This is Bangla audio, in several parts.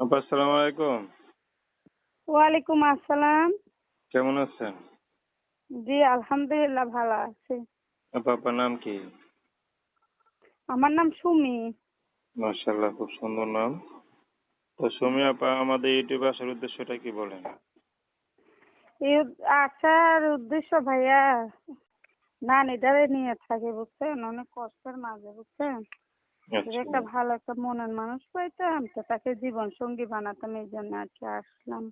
আপা আসসালামু আলাইকুম। ওয়ালাইকুম আসসালাম। কেমন আছেন? জি আলহামদুলিল্লাহ ভালো আছি। আপা আপনার নাম কি? আমার নাম সুমি। মার্শাল্লাহ খুব সুন্দর নাম। তো সুমি আপা আমাদের ইউটিউবে আসার উদ্দেশ্যটা কি বলেন? আসার উদ্দেশ্য ভাইয়া নানিটারে নিয়ে থাকে বুঝছেন? অনেক কষ্টের মাঝে বুঝছেন? যদি একটা আচ্ছা ভালো একটা মনের মানুষ পাইতাম তো তাকে জীবন সঙ্গী বানাতাম এই জন্য আর কি আসলাম।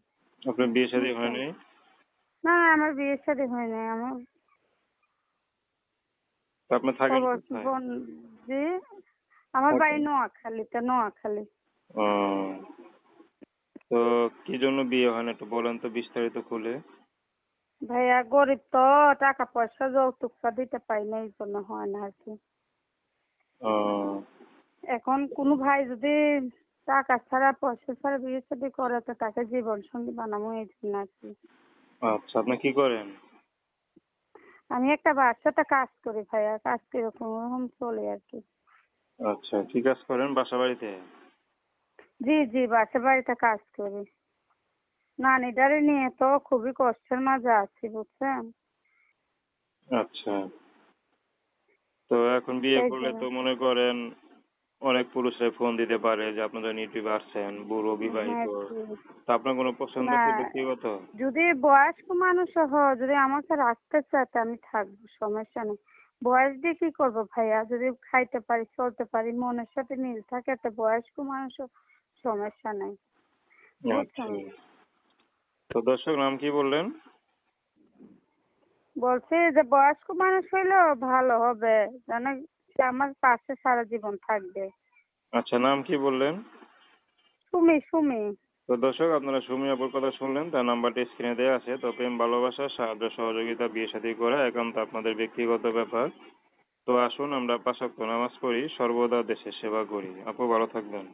আপনার বিয়ে শাদী হয়নি? না আমার বিয়ে শাদী হয়নি আমার আপনি থাকেন? বোন জি আমার থাকেন? বাড়ি নোয়াখালীতে নোয়াখালী। তো কি জন্য বিয়ে হয় না একটু বলেন তো বিস্তারিত খুলে। ভাইয়া গরিব তো টাকা পয়সা যৌতুকটা দিতে পারি না এই জন্য হয় না আর কি। এখন কোনো ভাই যদি টাকা ছাড়া পয়সা ছাড়া বিয়ে শাদী করে তো তাকে জীবন সঙ্গী বানাবো এই জন্য আর কি। আচ্ছা আপনি কি করেন? আমি একটা বাসাতে কাজ করি ভাইয়া কাজ কীরকম ওরকম চলে আর কি। আচ্ছা কি কাজ করেন বাসা বাড়িতে? জি জি বাসা বাড়িতে কাজ করি। নানিটারে নিয়ে তো খুবই কষ্টের মাঝে আছি বুঝছেন? আচ্ছা। তো এখন বিয়ে করলে তো মনে করেন অনেক পুরুষরা ফোন দিতে পারে যে আপনারা ইউটিউবে আসছেন বুড়ো বিবাহিত। হ্যাঁ। তো আপনার কোনো পছন্দ। আছে ব্যক্তিগত? যদি বয়স্ক মানুষ হয় যদি আমাকে রাখতে চায় তো আমি থাকব সমস্যা নেই। বয়স দিয়ে কি করব ভাইয়া? যদি খাইতে পারি চলতে পারি মনের সাথে মিল থাকে তো বয়স্ক মানুষও সমস্যা নেই। আচ্ছা। তো দর্শক নাম কি বললেন? বলছি যে বয়স্ক মানুষ হইলেও ভালো হবে। যেন সে আমার পাশে সারা জীবন থাকবে। আচ্ছা নাম কি বললেন? সুমি সুমি। তো দর্শক আপনারা সুমি অপর কথা শুনলেন তার নাম্বারটি স্ক্রিনে দেওয়া আছে। তো প্রেম ভালোবাসা সাহায্য সহযোগিতা বিয়ে সাথে করা একান্ত আপনাদের ব্যক্তিগত ব্যাপার। তো আসুন আমরা পাশাক্ত নামাজ পড়ি সর্বদা দেশের সেবা করি। আপু ভালো থাকবেন।